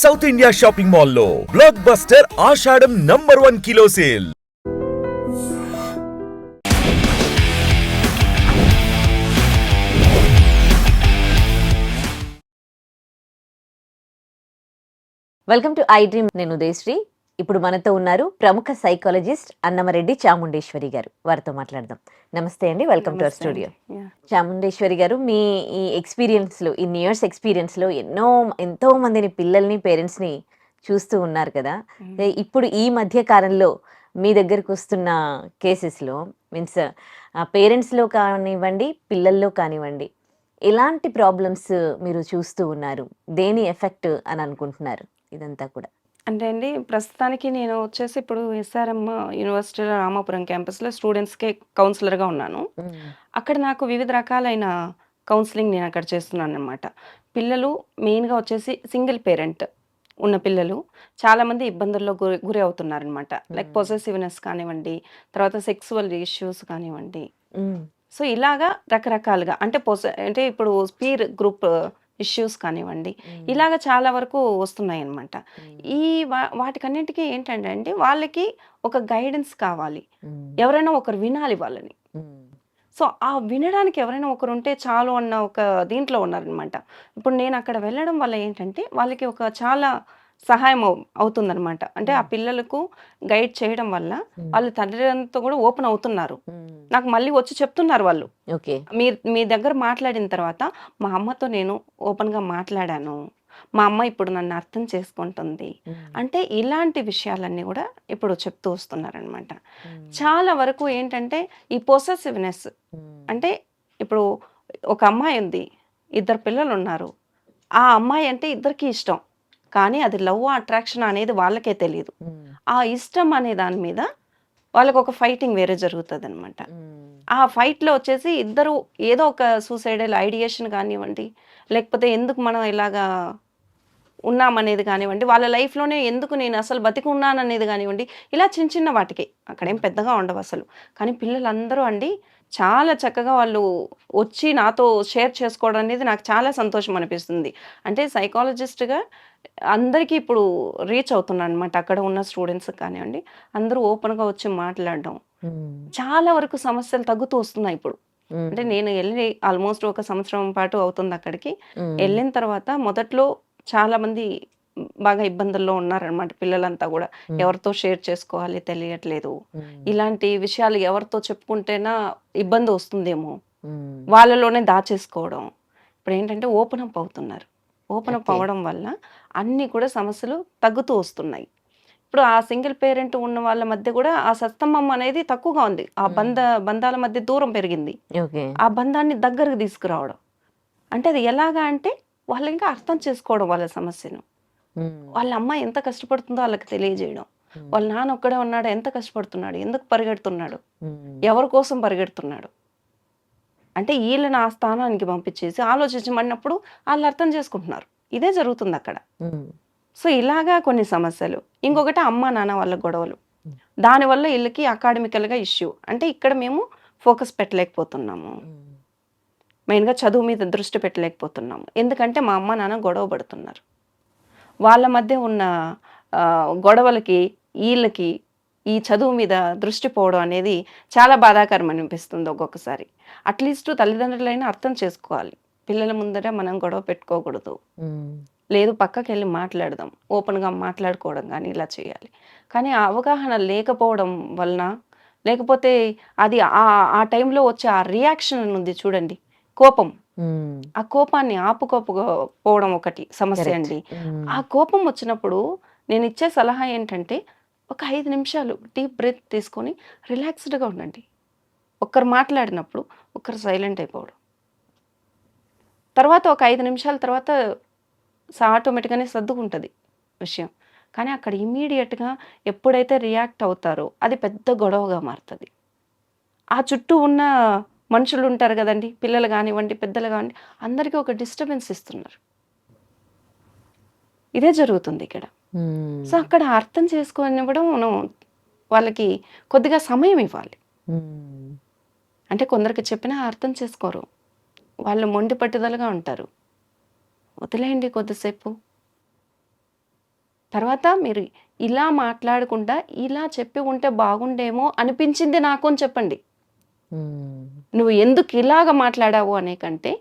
South India shopping మాల్లో blockbuster Ashadham number one kilo sale welcome to iDream నేను ఉదయశ్రీ. ఇప్పుడు మనతో ఉన్నారు ప్రముఖ సైకాలజిస్ట్ అన్నమరెడ్డి చాముండేశ్వరి గారు. వారితో మాట్లాడదాం. నమస్తే అండి welcome to our studio. Chamundeswari garu మీ ఈ ఎక్స్పీరియన్స్లో ఇన్ని ఇయర్స్ ఎక్స్పీరియన్స్లో ఎన్నో ఎంతో మందిని పిల్లల్ని పేరెంట్స్ని చూస్తూ ఉన్నారు కదా. ఇప్పుడు ఈ మధ్య కాలంలో మీ దగ్గరకు వస్తున్న కేసెస్లో మీన్స్ పేరెంట్స్లో కానివ్వండి పిల్లల్లో కానివ్వండి ఎలాంటి ప్రాబ్లమ్స్ మీరు చూస్తూ ఉన్నారు? దేని ఎఫెక్ట్ అని అనుకుంటున్నారు? ఇదంతా కూడా. అంటే అండి ప్రస్తుతానికి నేను వచ్చేసి ఇప్పుడు ఎస్ఆర్ఎం యూనివర్సిటీలో రామాపురం క్యాంపస్లో స్టూడెంట్స్కే కౌన్సిలర్గా ఉన్నాను. అక్కడ నాకు వివిధ రకాలైన కౌన్సిలింగ్ నేను అక్కడ చేస్తున్నాను అనమాట పిల్లలు మెయిన్గా వచ్చేసి సింగిల్ పేరెంట్ ఉన్న పిల్లలు చాలామంది ఇబ్బందుల్లో గురి గురి అవుతున్నారనమాట లైక్. పొసెసివ్నెస్ కానివ్వండి తర్వాత సెక్సువల్ ఇష్యూస్ కానివ్వండి. సో ఇలాగా రకరకాలుగా అంటే పొస అంటే ఇప్పుడు స్పీర్ గ్రూప్ ఇష్యూస్ కానివ్వండి. ఇలాగ చాలా వరకు వస్తున్నాయి అన్నమాట మ్మ్. ఈ వా- వాటికన్నిటికీ ఏంటంటే అండి వాళ్ళకి ఒక గైడెన్స్ కావాలి. ఎవరైనా ఒకరు వినాలి వాళ్ళని. సో ఆ వినడానికి ఎవరైనా ఒకరు ఉంటే చాలు అన్న ఒక దీంట్లో ఉన్నారనమాట ఇప్పుడు నేను అక్కడ వెళ్ళడం వల్ల ఏంటంటే వాళ్ళకి ఒక చాలా సహాయం అవు- అవుతుందన్నమాట అంటే ఆ. పిల్లలకు గైడ్ చేయడం వల్ల. వాళ్ళు తల్లిదండ్రులతో కూడా ఓపెన్ అవుతున్నారు. నాకు మళ్ళీ వచ్చి చెప్తున్నారు వాళ్ళు మీ మీ దగ్గర మాట్లాడిన తర్వాత మా అమ్మతో నేను ఓపెన్గా మాట్లాడాను మా అమ్మ ఇప్పుడు నన్ను అర్థం చేసుకుంటుంది. అంటే ఇలాంటి విషయాలన్నీ కూడా ఇప్పుడు చెప్తూ వస్తున్నారనమాట. చాలా వరకు ఏంటంటే ఈ పొసెసివ్నెస్. అంటే ఇప్పుడు ఒక అమ్మాయి ఉంది ఇద్దరు పిల్లలు ఉన్నారు ఆ అమ్మాయి అంటే ఇద్దరికి ఇష్టం కానీ అది లవ్ అట్రాక్షన్ అనేది వాళ్ళకే తెలియదు. ఆ ఇష్టం అనే దాని మీద వాళ్ళకి ఒక ఫైటింగ్ వేరే జరుగుతుంది అనమాట. ఆ ఫైట్లో వచ్చేసి ఇద్దరు ఏదో ఒక సూసైడల్ ఐడియేషన్ కానివ్వండి లేకపోతే ఎందుకు మనం ఇలాగా ఉన్నామనేది కానివ్వండి వాళ్ళ లైఫ్లోనే ఎందుకు నేను అసలు బతికి ఉన్నాననేది కానివ్వండి ఇలా చిన్న చిన్న వాటికి అక్కడేం పెద్దగా ఉండవు అసలు కానీ పిల్లలందరూ అండి చాలా చక్కగా వాళ్ళు వచ్చి నాతో షేర్ చేసుకోవడం అనేది నాకు చాలా సంతోషం అనిపిస్తుంది అంటే సైకాలజిస్ట్గా అందరికీ ఇప్పుడు రీచ్ అవుతున్నాను అనమాట అక్కడ ఉన్న స్టూడెంట్స్ కానివ్వండి అందరూ ఓపెన్గా వచ్చి మాట్లాడడం. చాలా వరకు సమస్యలు తగ్గుతూ వస్తున్నాయి ఇప్పుడు. అంటే నేను వెళ్ళి ఆల్మోస్ట్ ఒక సంవత్సరం పాటు అవుతుంది అక్కడికి. వెళ్ళిన తర్వాత మొదట్లో చాలా మంది బాగా ఇబ్బందుల్లో ఉన్నారనమాట పిల్లలంతా కూడా. ఎవరితో షేర్ చేసుకోవాలి తెలియట్లేదు. ఇలాంటి విషయాలు ఎవరితో చెప్పుకుంటేనా ఇబ్బంది వస్తుందేమో. వాళ్ళలోనే దాచేసుకోవడం ఇప్పుడు ఏంటంటే ఓపెన్ అప్ అవుతున్నారు ఓపెన్ అప్. అవ్వడం వల్ల అన్నీ కూడా సమస్యలు తగ్గుతూ వస్తున్నాయి ఇప్పుడు ఆ సింగిల్ పేరెంట్ ఉన్న వాళ్ళ మధ్య కూడా ఆ సత్సంబం అనేది తక్కువగా ఉంది ఆ. బంధ బంధాల మధ్య దూరం పెరిగింది ఆ బంధాన్ని దగ్గరకు తీసుకురావడం అంటే అది ఎలాగా అంటే వాళ్ళు ఇంకా అర్థం చేసుకోవడం వాళ్ళ సమస్యను. వాళ్ళ అమ్మ ఎంత కష్టపడుతుందో వాళ్ళకి తెలియజేయడం. వాళ్ళ నాన్న ఒక్కడే ఉన్నాడు? ఎంత కష్టపడుతున్నాడు? ఎందుకు పరిగెడుతున్నాడు. ఎవరి కోసం పరిగెడుతున్నాడు? అంటే వీళ్ళని ఆ స్థానానికి పంపించేసి ఆలోచించమన్నప్పుడు వాళ్ళు అర్థం చేసుకుంటున్నారు. ఇదే జరుగుతుంది అక్కడ. సో ఇలాగా కొన్ని సమస్యలు. ఇంకొకటి అమ్మ నాన్న వాళ్ళ గొడవలు. దానివల్ల వీళ్ళకి అకాడమికల్గా ఇష్యూ. అంటే ఇక్కడ మేము ఫోకస్ పెట్టలేకపోతున్నాము. మెయిన్గా చదువు మీద దృష్టి పెట్టలేకపోతున్నాము. ఎందుకంటే మా అమ్మ నాన్న గొడవ పడుతున్నారు. వాళ్ళ మధ్య ఉన్న గొడవలకి వీళ్ళకి ఈ చదువు మీద దృష్టి పోవడం అనేది చాలా బాధాకరం అనిపిస్తుంది ఒక్కొక్కసారి. అట్లీస్ట్ తల్లిదండ్రులైనా అర్థం చేసుకోవాలి. పిల్లల ముందర మనం గొడవ పెట్టుకోకూడదు. లేదు పక్కకి వెళ్ళి మాట్లాడదాం. ఓపెన్గా మాట్లాడుకోవడం కానీ ఇలా చేయాలి. కానీ ఆ అవగాహన లేకపోవడం వలన లేకపోతే అది ఆ ఆ టైంలో వచ్చే ఆ రియాక్షన్ ఉంది చూడండి. కోపం. ఆ కోపాన్ని ఆపుకోకపోవడం ఒకటి సమస్య. అండి. ఆ కోపం వచ్చినప్పుడు నేను ఇచ్చే సలహా ఏంటంటే ఒక ఐదు నిమిషాలు డీప్ బ్రెత్ తీసుకొని రిలాక్స్డ్గా ఉండండి. ఒక్కరు మాట్లాడినప్పుడు ఒక్కరు సైలెంట్ అయిపోవడం. తర్వాత ఒక ఐదు నిమిషాల తర్వాత ఆటోమేటిక్గానే సర్దుకుంటుంది విషయం. కానీ అక్కడ ఇమీడియట్గా ఎప్పుడైతే రియాక్ట్ అవుతారో అది పెద్ద గొడవగా మారుతుంది. ఆ చుట్టూ ఉన్న మనుషులు ఉంటారు కదండి పిల్లలు కానివ్వండి పెద్దలు కానివ్వండి అందరికీ ఒక డిస్టర్బెన్స్ ఇస్తున్నారు. ఇదే జరుగుతుంది ఇక్కడ. సో అక్కడ అర్థం చేసుకొనివ్వడం మనం వాళ్ళకి కొద్దిగా సమయం ఇవ్వాలి. అంటే కొందరికి చెప్పినా అర్థం చేసుకోరు. వాళ్ళు మొండి పట్టుదలగా ఉంటారు. వదిలేయండి కొద్దిసేపు. తర్వాత మీరు ఇలా మాట్లాడకుండా ఇలా చెప్పి ఉంటే బాగుండేమో అనిపించింది నాకు అని చెప్పండి. నువ్వు ఎందుకు ఇలాగ మాట్లాడావు అనే కంటే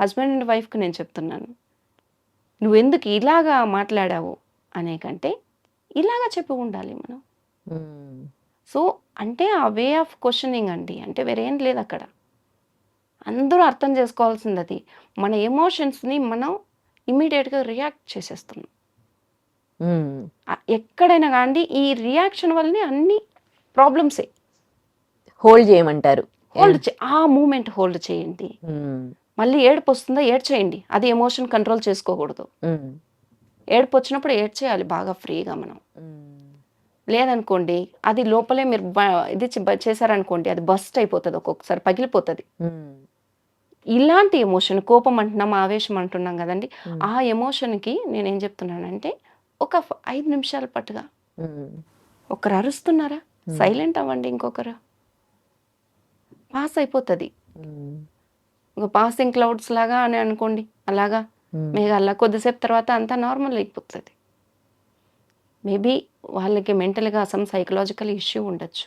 హస్బెండ్ అండ్ వైఫ్కి నేను చెప్తున్నాను. నువ్వు ఎందుకు ఇలాగా మాట్లాడావు అనే కంటే ఇలాగా చెప్పి ఉండాలి మనం. మ్మ్. సో అంటే ఆ వే ఆఫ్ క్వశ్చనింగ్ అండి. అంటే వేరేం లేదు అక్కడ. అందరూ అర్థం చేసుకోవాల్సింది అది మన ఎమోషన్స్ని మనం ఇమీడియట్గా రియాక్ట్ చేసేస్తున్నాం. ఆ- ఎక్కడైనా కానీ ఈ రియాక్షన్ వల్లనే అన్ని ప్రాబ్లమ్సే. హోల్డ్ చేయమంటారు హోల్డ్ ఆ మూమెంట్ హోల్డ్ చేయండి. మళ్ళీ ఏడుపు వస్తుందా ఏడ్చేయండి అది ఎమోషన్ కంట్రోల్ చేసుకోకూడదు. ఏడుపు వచ్చినప్పుడు ఏడ్చేయాలి బాగా ఫ్రీగా మనం. లేదనుకోండి అది లోపలే మీరు ఇది చేశారనుకోండి అది బస్ట్ అయిపోతుంది ఒక్కొక్కసారి పగిలిపోతుంది. ఇలాంటి ఎమోషన్ కోపం అంటున్నాం ఆవేశం అంటున్నాం కదండి. ఆ ఎమోషన్కి నేనేం చెప్తున్నానంటే ఒక ఐదు నిమిషాల పట్టుగా. ఒకరు అరుస్తున్నారా. సైలెంట్ అవ్వండి ఇంకొకరు పాస్ అయిపోతుంది. ఒక పాసింగ్ క్లౌడ్స్ లాగా అని అనుకోండి అలాగా. మేఘాల్లో కొద్దిసేపు తర్వాత అంతా నార్మల్ అయిపోతుంది. మేబీ వాళ్ళకి మెంటల్గా సమ్ సైకలాజికల్ ఇష్యూ ఉండొచ్చు.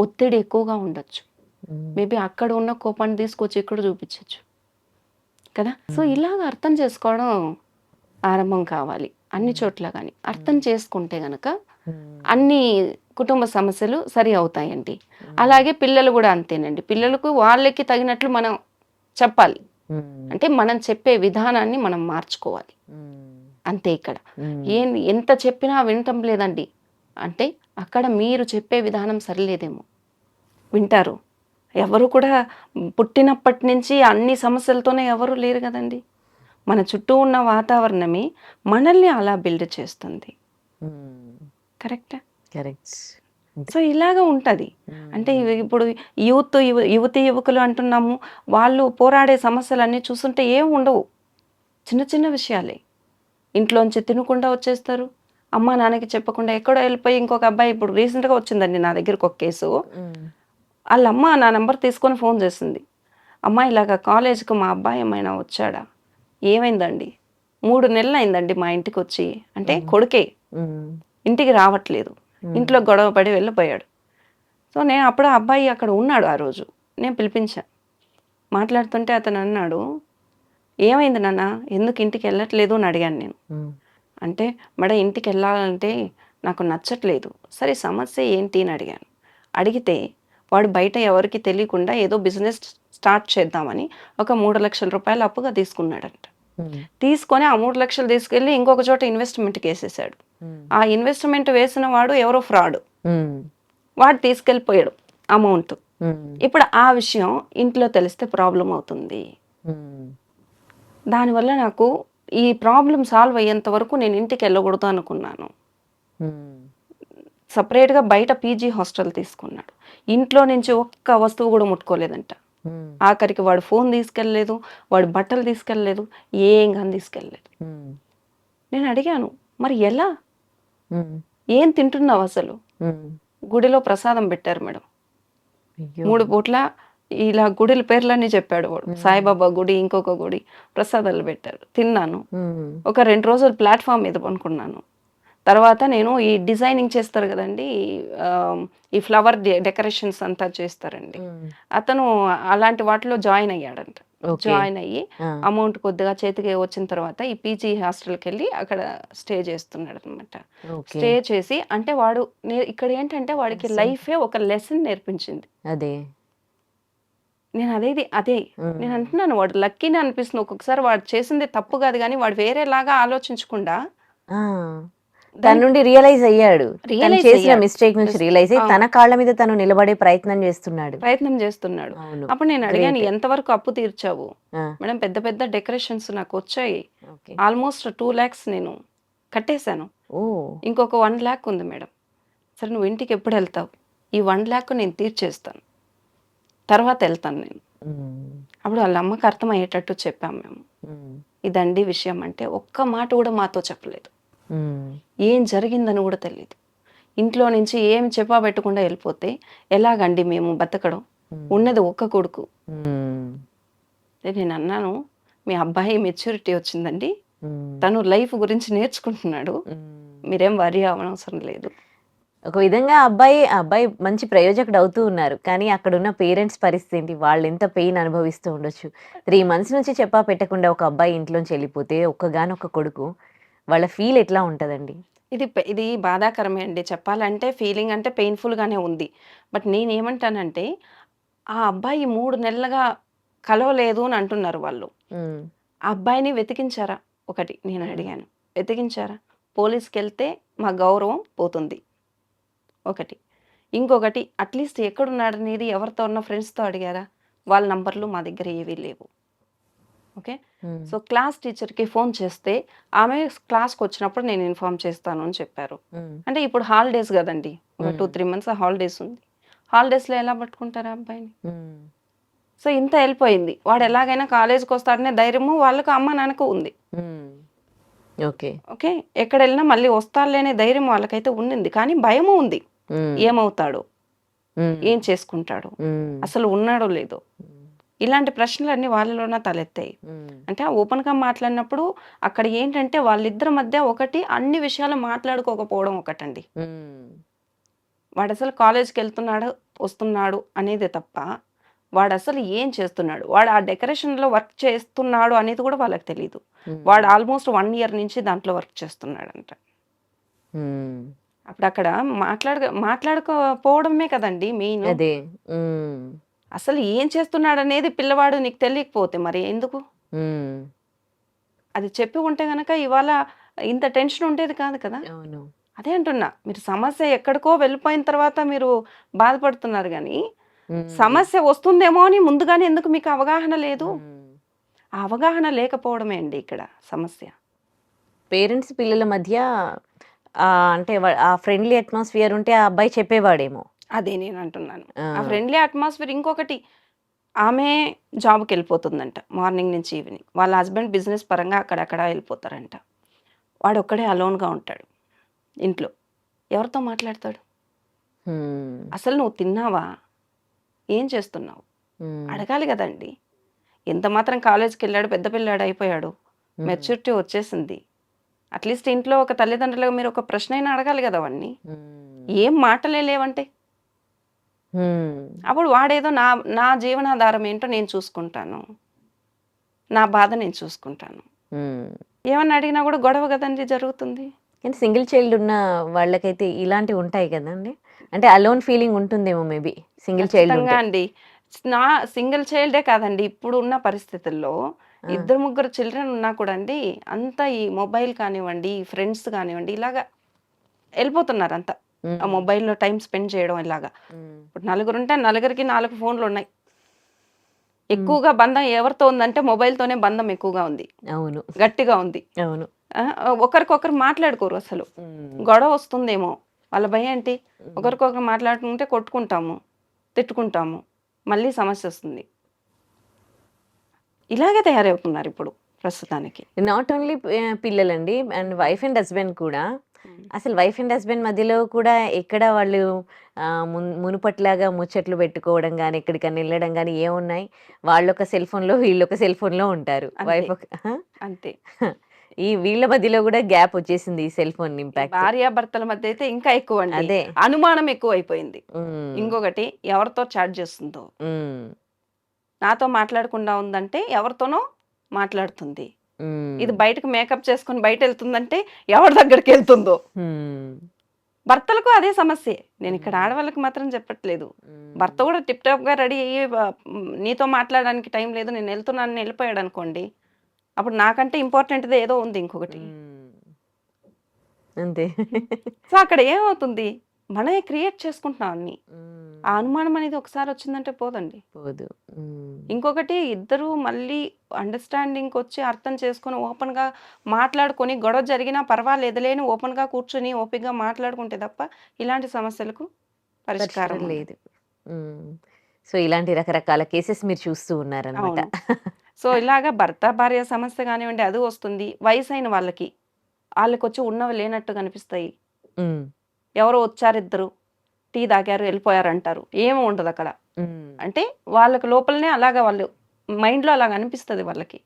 ఒత్తిడి ఎక్కువగా ఉండొచ్చు. మేబీ అక్కడ ఉన్న కోపాన్ని తీసుకొచ్చి ఇక్కడ చూపించవచ్చు కదా? సో ఇలాగ అర్థం చేసుకోవడం ఆరంభం కావాలి. అన్ని చోట్ల కానీ అర్థం చేసుకుంటే గనక. అన్ని కుటుంబ సమస్యలు సరి అవుతాయండి. అలాగే పిల్లలు కూడా అంతేనండి. పిల్లలకు వాళ్ళకి తగినట్లు మనం చెప్పాలి. అంటే మనం చెప్పే విధానాన్ని మనం మార్చుకోవాలి. అంతే ఇక్కడ. ఏం ఎంత చెప్పినా వినటం లేదండి. అంటే అక్కడ మీరు చెప్పే విధానం సరిలేదేమో. వింటారు. ఎవరు కూడా పుట్టినప్పటి నుంచి అన్ని సమస్యలతోనే ఎవరు లేరు కదండి. మన చుట్టూ ఉన్న వాతావరణమే మనల్ని అలా బిల్డ్ చేస్తుంది. కరెక్టా? కరెక్ట్ సో ఇలాగ ఉంటుంది. అంటే ఇవి ఇప్పుడు యూత్ యువ యువతి యువకులు అంటున్నాము వాళ్ళు పోరాడే సమస్యలన్నీ చూస్తుంటే ఏం ఉండవు. చిన్న చిన్న విషయాలే. ఇంట్లోంచి తినకుండా వచ్చేస్తారు. అమ్మ నాన్నకి చెప్పకుండా ఎక్కడో వెళ్ళిపోయి ఇంకొక అబ్బాయి ఇప్పుడు రీసెంట్గా వచ్చిందండి నా దగ్గరకు ఒక కేసు. మ్మ్. వాళ్ళ అమ్మ నా నెంబర్ తీసుకొని ఫోన్ చేసింది. అమ్మ ఇలాగ కాలేజ్కి మా అబ్బాయి ఏమైనా వచ్చాడా? ఏమైందండి? మూడు నెలలు అయిందండి మా ఇంటికి వచ్చి అంటే కొడుకే. మ్మ్. ఇంటికి రావట్లేదు. ఇంట్లో గొడవ పడి వెళ్ళిపోయాడు. సో నేను అప్పుడు అబ్బాయి అక్కడ ఉన్నాడు ఆ రోజు. నేను పిలిపించాను మాట్లాడుతుంటే అతను అన్నాడు ఏమైంది నాన్న? ఎందుకు ఇంటికి వెళ్ళట్లేదు? అని అడిగాను నేను. మ్మ్. అంటే మేడం ఇంటికి వెళ్ళాలంటే నాకు నచ్చట్లేదు. సరే సమస్య ఏంటి? అని అడిగాను. అడిగితే వాడు బయట ఎవరికి తెలియకుండా ఏదో బిజినెస్ స్టార్ట్ చేద్దామని ఒక మూడు లక్షల రూపాయలు అప్పుగా తీసుకున్నాడంట. తీసుకొని ఆ మూడు లక్షలు తీసుకెళ్ళి ఇంకొక చోట ఇన్వెస్ట్మెంట్కి వేసేసాడు మ్మ్. ఆ ఇన్వెస్ట్మెంట్ వేసిన వాడు ఎవరో ఫ్రాడ్ మ్మ్. వాడు తీసుకెళ్ళిపోయాడు అమౌంట్. ఇప్పుడు ఆ విషయం ఇంట్లో తెలిస్తే ప్రాబ్లం అవుతుంది. దానివల్ల నాకు ఈ ప్రాబ్లం సాల్వ్ అయ్యేంత వరకు నేను ఇంటికి వెళ్ళకూడదు అనుకున్నాను. సపరేట్గా బయట పీజీ హాస్టల్ తీసుకున్నాడు ఇంట్లో నుంచి ఒక్క వస్తువు కూడా ముట్టుకోలేదంట. ఆఖరికి వాడు ఫోన్ తీసుకెళ్ళలేదు వాడు బట్టలు తీసుకెళ్ళలేదు ఏం కానీ తీసుకెళ్ళలేదు మ్మ్. నేను అడిగాను మరి ఎలా మ్మ్. ఏం తింటున్నావు అసలు. గుడిలో ప్రసాదం పెట్టారు మేడం. మూడు పూట్ల ఇలా గుడిల పేర్లన్నీ చెప్పాడు వాడు సాయిబాబా గుడి ఇంకొక గుడి ప్రసాదాలు పెట్టారు తిన్నాను. ఒక రెండు రోజులు ప్లాట్ఫామ్ మీద పనుకున్నాను తర్వాత నేను ఈ డిజైనింగ్ చేస్తారు కదండి ఈ ఫ్లవర్ డెకరేషన్స్ అంతా చేస్తారండి. అతను అలాంటి వాటిలో జాయిన్ అయ్యాడంట. జాయిన్ అయ్యి. అమౌంట్ కొద్దిగా చేతికి వచ్చిన తర్వాత ఈ పీజీ హాస్టల్కి వెళ్ళి అక్కడ స్టే చేస్తున్నాడు అనమాట స్టే చేసి అంటే వాడు ఇక్కడ ఏంటంటే వాడికి లైఫే ఒక లెసన్ నేర్పించింది అదే నేను అదేది అదే. నేను అంటున్నాను వాడు లక్కీని అనిపిస్తుంది ఒక్కొక్కసారి వాడు చేసింది తప్పు కాదు కానీ వాడు వేరేలాగా ఆలోచించకుండా. తన నుండి రియలైజ్ అయ్యాడు. Realize చేసిన. మిస్టేక్ నుంచి రియలైజ్ అయ్యి. తన కాళ్ళ మీద తను నిలబడే ప్రయత్నం చేస్తున్నాడు. ప్రయత్నం చేస్తున్నాడు. అప్పుడు నేను అడిగాను. ఎంతవరకు అప్పు తీర్చావు? మేడం పెద్ద పెద్ద డెకరేషన్స్ నాకు వచ్చాయి. ఆల్మోస్ట్ టూ ల్యాక్స్ నేను కట్టేశాను. ఇంకొక వన్ ల్యాక్ ఉంది మేడం. సరే నువ్వు ఇంటికి ఎప్పుడు వెళ్తావు? ఈ వన్ ల్యాక్ నేను తీర్చేస్తాను. తర్వాత వెళ్తాను నేను. అప్పుడు వాళ్ళ అమ్మకి అర్థమయ్యేటట్టు చెప్పాం మేము. మ్మ్. ఇదండి విషయం అంటే ఒక్క మాట కూడా మాతో చెప్పలేదు. ఏం జరిగిందని కూడా తెలియదు ఇంట్లో నుంచి ఏం చెప్పా పెట్టకుండా వెళ్ళిపోతే ఎలాగండి మేము బతకడం? ఉన్నది ఒక్క కొడుకు. నేను అన్నాను మీ అబ్బాయి మెచ్యూరిటీ వచ్చిందండి. తను లైఫ్ గురించి నేర్చుకుంటున్నాడు. మీరేం వరి అవనవసరం లేదు. ఒక విధంగా అబ్బాయి అబ్బాయి మంచి ప్రయోజకుడు అవుతూ ఉన్నారు. కానీ అక్కడ ఉన్న పేరెంట్స్ పరిస్థితి ఏంటి? వాళ్ళు ఎంత పెయిన్ అనుభవిస్తూ ఉండొచ్చు. త్రీ మంత్స్ నుంచి చెప్పా పెట్టకుండా ఒక అబ్బాయి ఇంట్లోంచి వెళ్ళిపోతే ఒక్కగానొక్క కొడుకు వాళ్ళ ఫీల్ ఎట్లా ఉంటదండి? ఇది ఇది బాధాకరమే అండి. చెప్పాలంటే ఫీలింగ్ అంటే పెయిన్ఫుల్గానే ఉంది. బట్ నేనేమంటానంటే ఆ అబ్బాయి మూడు నెలలుగా కలవలేదు అని అంటున్నారు వాళ్ళు. ఆ అబ్బాయిని వెతికించారా? ఒకటి నేను అడిగాను. వెతికించారా? పోలీస్కి వెళ్తే మా గౌరవం పోతుంది. ఒకటి. ఇంకొకటి అట్లీస్ట్ ఎక్కడున్నాడు అనేది ఎవరితో ఉన్న ఫ్రెండ్స్తో అడిగారా? వాళ్ళ నంబర్లు మా దగ్గర ఏవీ లేవు. ఓకే? సో క్లాస్ టీచర్కి ఫోన్ చేస్తే ఆమె క్లాస్కి వచ్చినప్పుడు నేను ఇన్ఫామ్ చేస్తాను అని చెప్పారు. అంటే ఇప్పుడు హాలిడేస్ కదండి ఒక టూ. త్రీ మంత్స్ హాలిడేస్ ఉంది. హాలిడేస్లో ఎలా పట్టుకుంటారు అబ్బాయిని? సో ఇంత వెళ్ళిపోయింది వాడు ఎలాగైనా కాలేజీకి వస్తాడనే ధైర్యము వాళ్ళకు అమ్మ నాన్నకు ఉంది. ఓకే. ఓకే? ఎక్కడ వెళ్ళినా మళ్ళీ వస్తాడులేనే ధైర్యం వాళ్ళకైతే ఉండింది కానీ భయము ఉంది. ఏమవుతాడు? ఏం చేసుకుంటాడు? అసలు ఉన్నాడో లేదో? ఇలాంటి ప్రశ్నలన్నీ వాళ్ళలోనే తలెత్తాయి. అంటే ఓపెన్గా మాట్లాడినప్పుడు అక్కడ ఏంటంటే వాళ్ళిద్దరి మధ్య ఒకటి అన్ని విషయాలు మాట్లాడుకోకపోవడం ఒకటండి. వాడు అసలు కాలేజ్కి వెళ్తున్నాడు వస్తున్నాడు అనేది తప్ప వాడు అసలు ఏం చేస్తున్నాడు? వాడు ఆ డెకరేషన్లో వర్క్ చేస్తున్నాడు అనేది కూడా వాళ్ళకి తెలియదు వాడు ఆల్మోస్ట్ వన్ ఇయర్ నుంచి దాంట్లో వర్క్ చేస్తున్నాడంట. అప్పుడు అక్కడ మాట్లాడ మాట్లాడుకోపోవడమే కదండి మెయిన్. అదే. అసలు ఏం చేస్తున్నాడు అనేది పిల్లవాడు నీకు తెలియకపోతే మరి ఎందుకు? అది చెప్పి ఉంటే గనక ఇవాళ ఇంత టెన్షన్ ఉండేది కాదు కదా? అదే అంటున్నా మీరు సమస్య ఎక్కడికో వెళ్ళిపోయిన తర్వాత మీరు బాధపడుతున్నారు కానీ సమస్య వస్తుందేమో అని ముందుగానే ఎందుకు మీకు అవగాహన లేదు. ఆ అవగాహన లేకపోవడమే అండి ఇక్కడ సమస్య. పేరెంట్స్ పిల్లల మధ్య అంటే ఆ ఫ్రెండ్లీ అట్మాస్ఫియర్ ఉంటే ఆ అబ్బాయి చెప్పేవాడేమో. అదే నేను అంటున్నాను ఆ, ఫ్రెండ్లీ అట్మాస్ఫియర్ ఇంకొకటి ఆమె జాబ్కి వెళ్ళిపోతుందంట మార్నింగ్ నుంచి ఈవినింగ్. వాళ్ళ హస్బెండ్ బిజినెస్ పరంగా అక్కడక్కడ వెళ్ళిపోతారంట. వాడు ఒక్కడే అలోన్గా ఉంటాడు ఇంట్లో. ఎవరితో మాట్లాడతాడు? అసలు నువ్వు తిన్నావా? ఏం చేస్తున్నావు? అడగాలి కదండి. ఎంత మాత్రం కాలేజ్కి వెళ్ళాడు పెద్ద పిల్లాడు అయిపోయాడు. మెచ్యూరిటీ వచ్చేసింది. అట్లీస్ట్ ఇంట్లో ఒక తల్లిదండ్రులుగా మీరు ఒక ప్రశ్న అయినా అడగాలి కదా ఉమ్, ఏం మాటలే లేవంటే. అప్పుడు వాడేదో నా నా జీవనాధారం ఏంటో నేను చూసుకుంటాను. నా బాధ నేను చూసుకుంటాను. ఏమన్నా అడిగినా కూడా గొడవ కదండి జరుగుతుంది. కానీ సింగిల్ చైల్డ్ ఉన్న వాళ్ళకైతే ఇలాంటివి ఉంటాయి కదండి. అంటే అలోన్ ఫీలింగ్ ఉంటుందేమో మేబీ సింగిల్ చైల్డ్ అండి. నా సింగిల్ చైల్డే కాదండి. ఇప్పుడు ఉన్న పరిస్థితుల్లో. ఇద్దరు ముగ్గురు చిల్డ్రన్ ఉన్నా కూడా అండి అంతా ఈ మొబైల్ కానివ్వండి ఫ్రెండ్స్ కానివ్వండి ఇలాగా వెళ్ళిపోతున్నారు అంతా ఆ మొబైల్లో టైం స్పెండ్ చేయడం ఇలాగా. ఇప్పుడు నలుగురు ఉంటే నలుగురికి నాలుగు ఫోన్లు ఉన్నాయి. ఎక్కువగా బంధం ఎవరితో ఉందంటే మొబైల్తోనే బంధం ఎక్కువగా ఉంది. అవును. గట్టిగా ఉంది. అవును. ఒకరికొకరు మాట్లాడుకోరు అసలు. గొడవ వస్తుందేమో. వాళ్ళ భయం ఏంటి? ఒకరికొకరు మాట్లాడుకుంటే కొట్టుకుంటాము తిట్టుకుంటాము మళ్ళీ సమస్య వస్తుంది. ఇలాగే తయారవుతున్నారు ఇప్పుడు. ప్రస్తుతానికి. నాట్ ఓన్లీ పిల్లలండి అండ్ వైఫ్ అండ్ హస్బెండ్ కూడా. అసలు వైఫ్ అండ్ హస్బెండ్ మధ్యలో కూడా ఎక్కడ వాళ్ళు మునుపట్లాగా ముచ్చట్లు పెట్టుకోవడం కానీ ఎక్కడికైనా వెళ్ళడం కానీ ఏమున్నాయి? వాళ్ళు ఒక సెల్ ఫోన్లో వీళ్ళు ఒక సెల్ ఫోన్లో ఉంటారు. వైఫ్ అంతే. ఈ వీళ్ళ మధ్యలో కూడా గ్యాప్ వచ్చేసింది ఈ సెల్ ఫోన్ ఇంపాక్ట్ భార్యాభర్తల మధ్య అయితే ఇంకా ఎక్కువ అండి. అదే. అనుమానం ఎక్కువ అయిపోయింది. ఉమ్, ఇంకొకటి ఎవరితో చాట్ చేస్తుందో? ఉమ్, నాతో మాట్లాడకుండా ఉందంటే ఎవరితోనో మాట్లాడుతుంది. ఇది బయటకు మేకప్ చేసుకొని బయట వెళ్తుందంటే ఎవరి దగ్గరికి వెళ్తుందో? భర్తలకు అదే సమస్యే. నేను ఇక్కడ ఆడవాళ్ళకి మాత్రం చెప్పట్లేదు. భర్త కూడా టిప్ టాప్గా రెడీ అయ్యి "బా- మ్, నీతో మాట్లాడడానికి టైం లేదు నేను వెళ్తున్నాను వెళ్ళిపోయాడు అనుకోండి. అప్పుడు నాకంటే ఇంపార్టెంట్ది ఏదో ఉంది ఇంకొకటి. అంతే. సో అక్కడ ఏమవుతుంది? మనమే క్రియేట్ చేసుకుంటున్నాం అన్ని. ఆ అనుమానం అనేది ఒకసారి వచ్చిందంటే పోదండి. పోదు. ఇంకొకటి ఇద్దరు మళ్ళీ అండర్స్టాండింగ్ వచ్చి అర్థం చేసుకొని ఓపెన్గా మాట్లాడుకొని గొడవ జరిగినా పర్వాలేదులే అని ఓపెన్గా కూర్చొని ఓపికగా మాట్లాడుకుంటే తప్ప ఇలాంటి సమస్యలకు పరిష్కారం. లేదు. సో ఇలాంటి రకరకాల కేసెస్ మీరు చూస్తూ ఉన్నారనమాట సో ఇలాగా భర్త భార్య సమస్య కానివ్వండి అది వస్తుంది. వయసు అయిన వాళ్ళకి వాళ్ళకి వచ్చి ఉన్నవి లేనట్టు కనిపిస్తాయి. ఎవరో వచ్చారు ఇద్దరు టీ తాగారు వెళ్ళిపోయారు అంటారు ఏమి ఉండదు అక్కడ అంటే వాళ్ళకి లోపలనే అలాగా వాళ్ళు మైండ్లో అలాగ అనిపిస్తుంది వాళ్ళకి.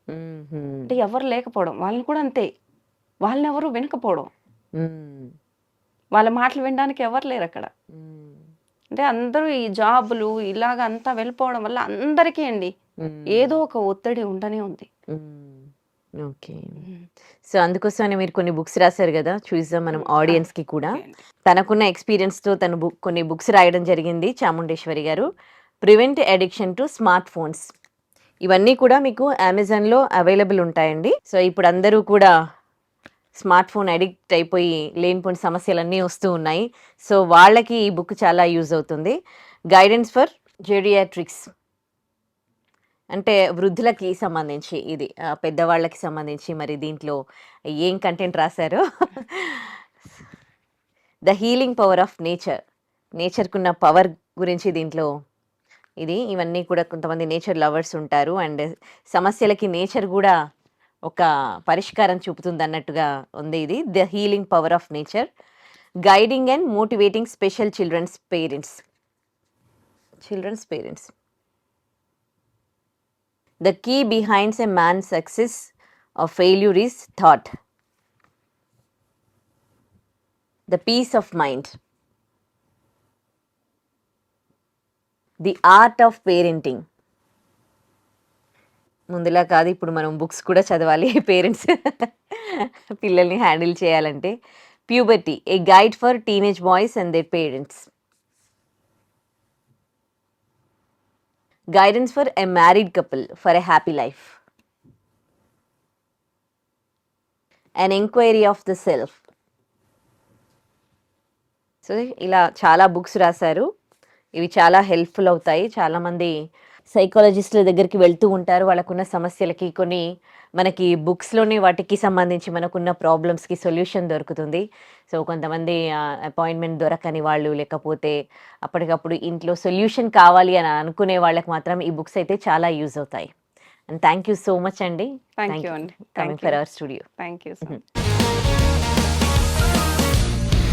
అంటే ఎవరు లేకపోవడం వాళ్ళని కూడా అంతే వాళ్ళని ఎవరు వినకపోవడం. వాళ్ళ మాటలు వినడానికి ఎవరు లేరు అక్కడ. అంటే అందరూ ఈ జాబులు ఇలాగ అంతా వెళ్ళిపోవడం వల్ల అందరికీ అండి. ఏదో ఒక ఒత్తిడి ఉండనే ఉంది. ఓకే. సో అందుకోసమనే మీరు కొన్ని బుక్స్ రాశారు కదా చూద్దాం మనం ఆడియన్స్కి కూడా. తనకున్న ఎక్స్పీరియన్స్తో తను బుక్ కొన్ని బుక్స్ రాయడం జరిగింది Chamundeswari garu. Prevent addiction to smartphones. ఇవన్నీ కూడా మీకు అమెజాన్లో అవైలబుల్ ఉంటాయండి. సో ఇప్పుడు అందరూ కూడా స్మార్ట్ ఫోన్ అడిక్ట్ అయిపోయి లేనిపోని సమస్యలన్నీ వస్తూ ఉన్నాయి. సో వాళ్ళకి ఈ బుక్ చాలా యూజ్ అవుతుంది. గైడెన్స్ ఫర్ జెరియాట్రిక్స్ అంటే వృద్ధులకి సంబంధించి ఇది ఆ, పెద్దవాళ్ళకి సంబంధించి మరి దీంట్లో ఏం కంటెంట్ రాశారు? The healing power of nature నేచర్కున్న power గురించి దీంట్లో ఇది ఇవన్నీ కూడా కొంతమంది నేచర్ లవర్స్ ఉంటారు. అండ్ సమస్యలకి నేచర్ కూడా ఒక పరిష్కారం చూపుతుంది అన్నట్టుగా ఉంది ఇది. The healing power of nature guiding and motivating special childrens parents. Childrens parents. The key behinds a man success of failure is thought. The peace of mind. The art of parenting. ముందులా కాదు ఇప్పుడు మనం books కూడా చదవాలి parents పిల్లల్ని handle చేయాలంటే. Puberty a guide for teenage boys and they parents. Guidance for a married couple for a happy life an enquiry of the self so ఇలా చాలా బుక్స్ రాశారు. ఇవి చాలా హెల్ప్ఫుల్ అవుతాయి. చాలామంది సైకాలజిస్టుల దగ్గరికి వెళ్తూ ఉంటారు. వాళ్ళకున్న సమస్యలకి కొన్ని మనకి బుక్స్లోనే వాటికి సంబంధించి మనకున్న ప్రాబ్లమ్స్కి సొల్యూషన్ దొరుకుతుంది. సో కొంతమంది అపాయింట్మెంట్ దొరకని వాళ్ళు లేకపోతే అప్పటికప్పుడు ఇంట్లో సొల్యూషన్ కావాలి అని అనుకునే వాళ్ళకి మాత్రం ఈ బుక్స్ అయితే చాలా యూజ్ అవుతాయి. And thank you so much అండి. థ్యాంక్ యూ అండి. Coming for our studio. Thank you